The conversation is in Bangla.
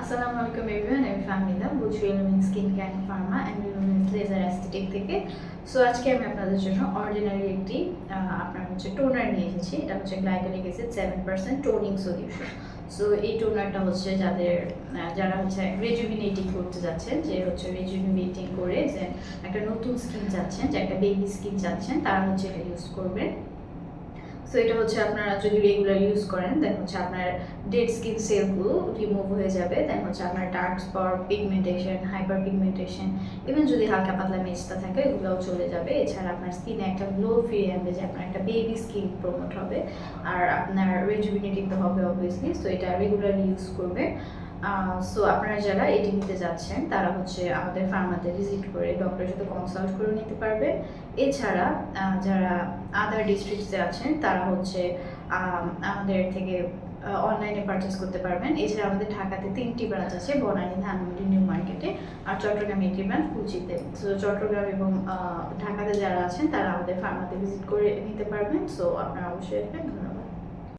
আসসালামু আলাইকুম এভরিওয়ান আমি ফাহমিদা বুঝি Element skin can pharma and Element laser aesthetic থেকে। সো আজকে আমি আপনাদের জন্য অর্ডিনারি একটি আপনার হচ্ছে টোনার নিয়ে এসেছি। এটা হচ্ছে glycolic acid seven percent toning solution so এই টোনারটা হচ্ছে যাদের যারা হচ্ছে রেজুভিনেটিং করতে যাচ্ছেন, যে হচ্ছে রেজুভিনেটিং করে যে একটা নতুন স্কিন চাচ্ছেন, যে একটা বেবি স্কিন চাচ্ছেন, তারা হচ্ছে এটা ইউজ করবেন সো এটা হচ্ছে আপনারা যদি রেগুলার ইউজ করেন দেন হচ্ছে আপনার ডেড স্কিন সেলগুলো রিমুভ হয়ে যাবে দেন হচ্ছে আপনার dark spot pigmentation hyper pigmentation even যদি হালকা পাতলা মেজটা থাকে ওগুলোও চলে যাবে। এছাড়া আপনার স্কিনে একটা গ্লো ফিরে আনবে যে আপনার একটা বেবি স্কিন প্রমোট হবে। আর আপনার রেজুভিনেটিং তো হবে অবভিয়াসলি সো এটা রেগুলারলি ইউজ করবে। সো আপনারা যারা এটি নিতে যাচ্ছেন, তারা হচ্ছে আমাদের ফার্মাতে ভিজিট করে ডক্টরের সাথে কনসাল্ট করে নিতে পারবেন এছাড়া যারা আদার ডিস্ট্রিক্টসে আছেন, তারা হচ্ছে আমাদের থেকে অনলাইনে পারচেস করতে পারবেন। এছাড়া আমাদের ঢাকাতে তিনটি ব্রাঞ্চ আছে, বনানী, ধানমন্ডি, নিউ মার্কেটে আর চট্টগ্রামে একটি ব্রাঞ্চ কুচিতে সো চট্টগ্রাম এবং ঢাকাতে যারা আছেন, তারা আমাদের ফার্মাতে ভিজিট করে নিতে পারবেন। সো আপনারা অবশ্যই আসবেন। ধন্যবাদ।